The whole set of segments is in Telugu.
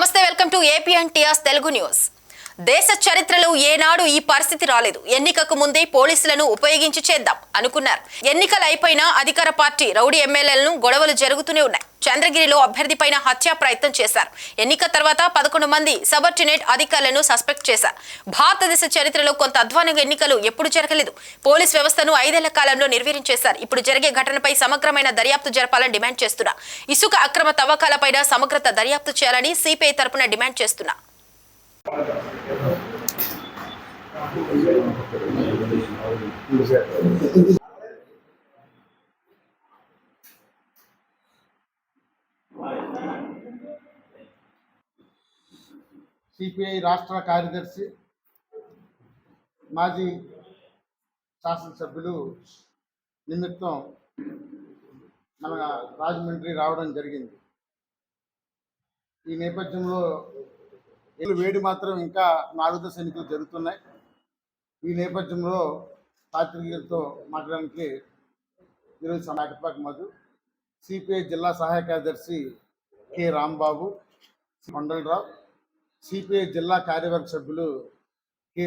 నమస్తే welcome to APN TRS Telugu news. దేశ చరిత్రలో ఏనాడు ఈ పరిస్థితి రాలేదు. ఎన్నికకు ముందే పోలీసులను ఉపయోగించి చేద్దాం అనుకున్నారు. ఎన్నికలు అయిపోయినా అధికార పార్టీ రౌడీ ఎమ్మెల్యేలను గొడవలు జరుగుతూనే ఉన్నాయి. చంద్రగిరిలో అభ్యర్థిపైన హత్యా ప్రయత్నం చేశారు. ఎన్నిక తర్వాత పదకొండు మంది సబర్డినేట్ అధికారులను సస్పెక్ట్ చేశారు. భారతదేశ చరిత్రలో కొంత అధ్వానంగా ఎన్నికలు ఎప్పుడు జరగలేదు. పోలీస్ వ్యవస్థను ఐదేళ్ళ కాలంలో నిర్వీర్యం చేశారు. ఇప్పుడు జరిగే ఘటనపై సమగ్రమైన దర్యాప్తు జరపాలని డిమాండ్ చేస్తున్నా ఇసుక అక్రమ తవ్వకాలపైన సమగ్రత దర్యాప్తు చేయాలని సిపిఐ తరపున డిమాండ్ చేస్తున్నా సిపిఐ రాష్ట్ర కార్యదర్శి మాజీ శాసనసభ్యులు నిమిత్తం మన రాజమండ్రి రావడం జరిగింది. ఈ నేపథ్యంలో వేడి మాత్రం ఇంకా నాలుగు ఎన్నికలు జరుగుతున్నాయి. ఈ నేపథ్యంలో పాత్రికేయులతో మాట్లాడడానికి ఈరోజు సమాకపాక మధు సిపిఐ జిల్లా సహాయ కార్యదర్శి కె రాంబాబు కొండలరావు సిపిఐ జిల్లా కార్యవర్గ సభ్యులు కె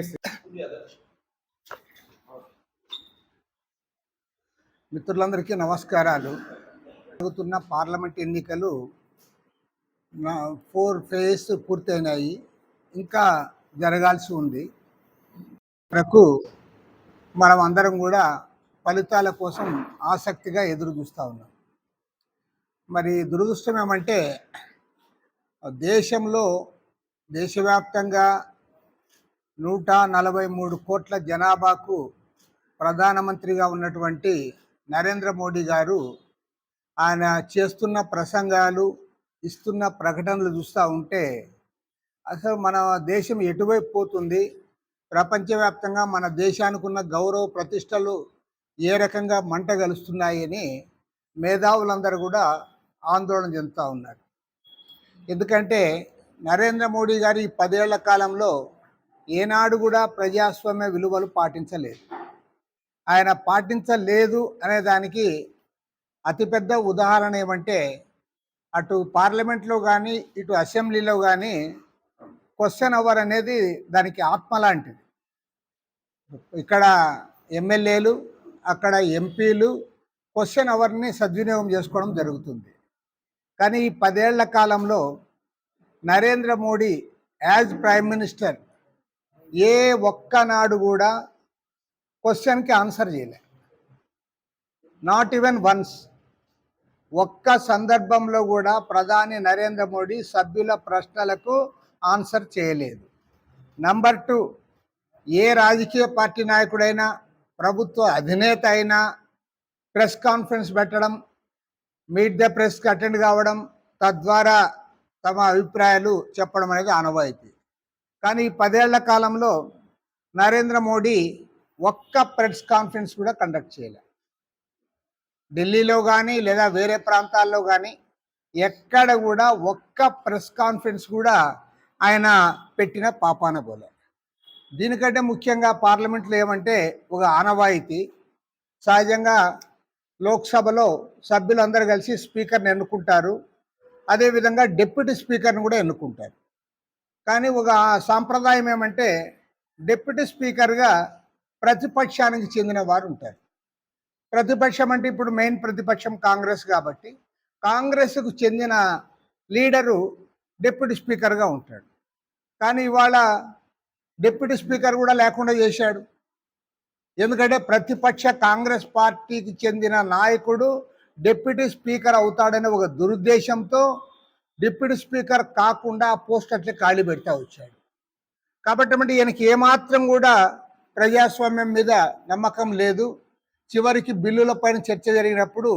మిత్రులందరికీ నమస్కారాలు. జరుగుతున్న పార్లమెంట్ ఎన్నికలు ఫోర్ ఫేజ్ పూర్తయినాయి. ఇంకా జరగాల్సి ఉంది. వరకు మనం అందరం కూడా ఫలితాల కోసం ఆసక్తిగా ఎదురు చూస్తూ ఉన్నాం. మరి దురదృష్టం ఏమంటే దేశంలో దేశవ్యాప్తంగా నూట నలభై మూడు కోట్ల జనాభాకు ప్రధానమంత్రిగా ఉన్నటువంటి నరేంద్ర మోడీ గారు ఆయన చేస్తున్న ప్రసంగాలు ఇస్తున్న ప్రకటనలు చూస్తూ ఉంటే అసలు మన దేశం ఎటువైపు పోతుంది? ప్రపంచవ్యాప్తంగా మన దేశానికి ఉన్న గౌరవ ప్రతిష్టలు ఏ రకంగా మంట గలుస్తున్నాయని మేధావులందరూ కూడా ఆందోళన చెందుతూ ఉన్నారు. ఎందుకంటే నరేంద్ర మోడీ గారు ఈ పదేళ్ళ కాలంలో ఏనాడు కూడా ప్రజాస్వామ్య విలువలు పాటించలేదు. ఆయన పాటించలేదు అనే దానికి అతిపెద్ద ఉదాహరణ ఏమంటే అటు పార్లమెంట్లో కానీ ఇటు అసెంబ్లీలో కానీ క్వశ్చన్ అవర్ అనేది దానికి ఆత్మ లాంటిది. ఇక్కడ ఎమ్మెల్యేలు అక్కడ ఎంపీలు క్వశ్చన్ అవర్ని సద్వినియోగం చేసుకోవడం జరుగుతుంది. కానీ ఈ పదేళ్ళ కాలంలో Narendra Modi as prime minister ఏ ఒక్కనాడు కూడా క్వశ్చన్కి ఆన్సర్ చేయలే. Not even once. ఒక్క సందర్భంలో కూడా ప్రధాని నరేంద్ర మోడీ సభ్యుల ప్రశ్నలకు ఆన్సర్ చేయలేదు. నంబర్ టూ ఏ రాజకీయ పార్టీ నాయకుడైనా ప్రభుత్వ అధినేత అయినా ప్రెస్ కాన్ఫరెన్స్ పెట్టడం మీట్ ద ప్రెస్కి అటెండ్ కావడం తద్వారా తమ అభిప్రాయాలు చెప్పడం అనేది ఆనవాయితీ. కానీ ఈ పదేళ్ళ కాలంలో నరేంద్ర మోడీ ఒక్క ప్రెస్ కాన్ఫరెన్స్ కూడా కండక్ట్ చేయలేదు ఢిల్లీలో కానీ లేదా వేరే ప్రాంతాల్లో కానీ ఎక్కడ కూడా ఒక్క ప్రెస్ కాన్ఫరెన్స్ కూడా ఆయన పెట్టిన పాపాన పోలే దీనికంటే ముఖ్యంగా పార్లమెంట్లో ఏమంటే ఒక ఆనవాయితీ. సహజంగా లోక్సభలో సభ్యులందరూ కలిసి స్పీకర్ని ఎన్నుకుంటారు. అదేవిధంగా డిప్యూటీ స్పీకర్ని కూడా ఎన్నుకుంటారు. కానీ ఒక సాంప్రదాయం ఏమంటే డిప్యూటీ స్పీకర్గా ప్రతిపక్షానికి చెందిన వారు ఉంటారు. ప్రతిపక్షం అంటే ఇప్పుడు మెయిన్ ప్రతిపక్షం కాంగ్రెస్ కాబట్టి కాంగ్రెస్కు చెందిన లీడరు డిప్యూటీ స్పీకర్గా ఉంటాడు. కానీ ఇవాళ డిప్యూటీ స్పీకర్ కూడా లేకుండా చేశాడు. ఎందుకంటే ప్రతిపక్ష కాంగ్రెస్ పార్టీకి చెందిన నాయకుడు డిప్యూటీ స్పీకర్ అవుతాడనే ఒక దురుద్దేశంతో డిప్యూటీ స్పీకర్ కాకుండా పోస్ట్ అట్లే ఖాళీ పెడతా వచ్చాడు. కాబట్టి అంటే ఈయనకి ఏమాత్రం కూడా ప్రజాస్వామ్యం మీద నమ్మకం లేదు. చివరికి బిల్లుల పైన చర్చ జరిగినప్పుడు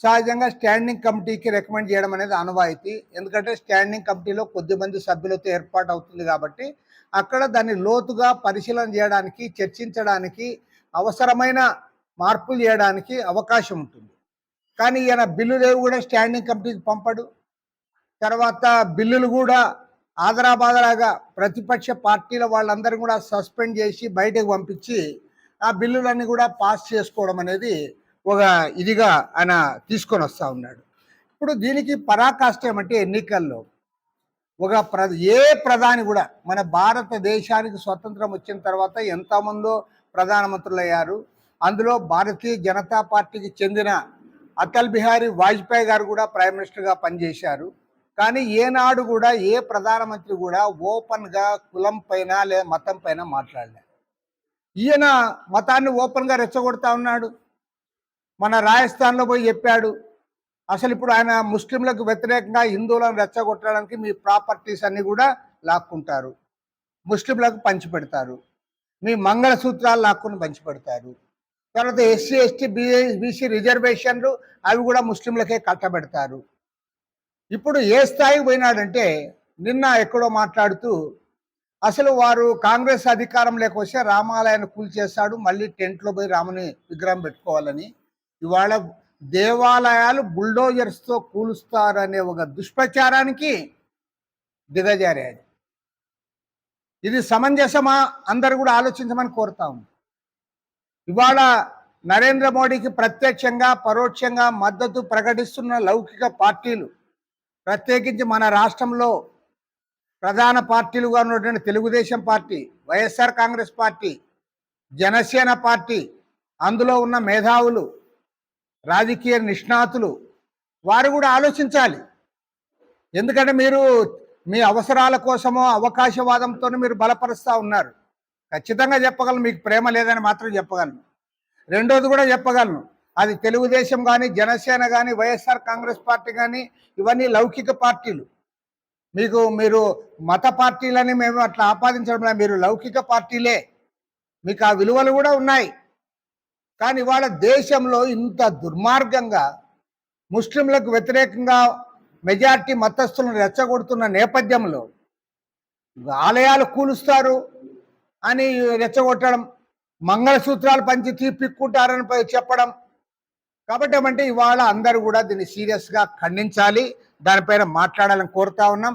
సహజంగా స్టాండింగ్ కమిటీకి రికమెండ్ చేయడం అనేది ఆనవాయితీ. ఎందుకంటే స్టాండింగ్ కమిటీలో కొద్దిమంది సభ్యులతో ఏర్పాటు అవుతుంది కాబట్టి అక్కడ దాన్ని లోతుగా పరిశీలన చేయడానికి చర్చించడానికి అవసరమైన మార్పులు చేయడానికి అవకాశం ఉంటుంది. కానీ ఈయన బిల్లులేవి కూడా స్టాండింగ్ కమిటీకి పంపడు. తర్వాత బిల్లులు కూడా ఆదరాబాదరాగా ప్రతిపక్ష పార్టీల వాళ్ళందరూ కూడా సస్పెండ్ చేసి బయటకు పంపించి ఆ బిల్లులన్నీ కూడా పాస్ చేసుకోవడం అనేది ఒక ఇదిగా ఆయన తీసుకొని వస్తూ ఉన్నాడు. ఇప్పుడు దీనికి పరాకాష్ట ఏమంటే ఎన్నికల్లో ఒక ప్ర ఏ ప్రధాని కూడా మన భారతదేశానికి స్వతంత్రం వచ్చిన తర్వాత ఎంతమందో ప్రధానమంత్రులు అయ్యారు అందులో భారతీయ జనతా పార్టీకి చెందిన అటల్ బిహారీ వాజ్పేయి గారు కూడా ప్రైమ్ మినిస్టర్గా పనిచేశారు. కానీ ఏనాడు కూడా ఏ ప్రధానమంత్రి కూడా ఓపెన్గా కులం పైన లేదా మతం పైన మాట్లాడలేదు ఈయన మతాన్ని ఓపెన్గా రెచ్చగొడతా ఉన్నాడు. మన రాజస్థాన్లో పోయి చెప్పాడు అసలు ఇప్పుడు ఆయన ముస్లింలకు వ్యతిరేకంగా హిందువులను రెచ్చగొట్టడానికి మీ ప్రాపర్టీస్ అన్ని కూడా లాక్కుంటారు. ముస్లింలకు పంచిపెడతారు మీ మంగళసూత్రాలు లాక్కుని పంచిపెడతారు తర్వాత ఎస్సీ ఎస్టీ బీఏ బీసీ రిజర్వేషన్లు అవి కూడా ముస్లింలకే కట్టబెడతారు. ఇప్పుడు ఏ స్థాయికి పోయినాడంటే నిన్న ఎక్కడో మాట్లాడుతూ అసలు వారు కాంగ్రెస్ అధికారం లేకొస్తే రామాలయాన్ని కూల్చేస్తాడు మళ్ళీ టెంట్లో పోయి రాముని విగ్రహం పెట్టుకోవాలని. ఇవాళ దేవాలయాలు బుల్డోజర్స్తో కూలుస్తారనే ఒక దుష్ప్రచారానికి దిగజారాడు ఇది సమంజసమా? అందరు కూడా ఆలోచించమని కోరుతా ఉంది ఇవాళ నరేంద్ర మోడీకి ప్రత్యక్షంగా పరోక్షంగా మద్దతు ప్రకటిస్తున్న లౌకిక పార్టీలు ప్రత్యేకించి మన రాష్ట్రంలో ప్రధాన పార్టీలుగా ఉన్నటువంటి Telugu Desam party YSR Congress party Janasena party అందులో ఉన్న మేధావులు రాజకీయ నిష్ణాతులు వారు కూడా ఆలోచించాలి. ఎందుకంటే మీరు మీ అవసరాల కోసమో అవకాశవాదంతో మీరు బలపరుస్తూ ఉన్నారు. ఖచ్చితంగా చెప్పగలను మీకు ప్రేమ లేదని మాత్రం చెప్పగలను. రెండోది కూడా చెప్పగలను అది తెలుగుదేశం కానీ జనసేన కానీ వైఎస్ఆర్ కాంగ్రెస్ పార్టీ కానీ ఇవన్నీ లౌకిక పార్టీలు. మీకు మీరు మత పార్టీలని మేము అట్లా ఆపాదించడం మీరు లౌకిక పార్టీలే. మీకు ఆ విలువలు కూడా ఉన్నాయి. కానీ ఇవాళ దేశంలో ఇంత దుర్మార్గంగా ముస్లింలకు వ్యతిరేకంగా మెజార్టీ మతస్థులను రెచ్చగొడుతున్న నేపథ్యంలో ఆలయాలు కూలుస్తారు అని రెచ్చగొట్టడం మంగళసూత్రాలు పంచి తీపిక్కుంటారని చెప్పడం కాబట్టి ఏమంటే ఇవాళ అందరూ కూడా దీన్ని సీరియస్గా ఖండించాలి. దానిపైన మాట్లాడాలని కోరుతా ఉన్నాం.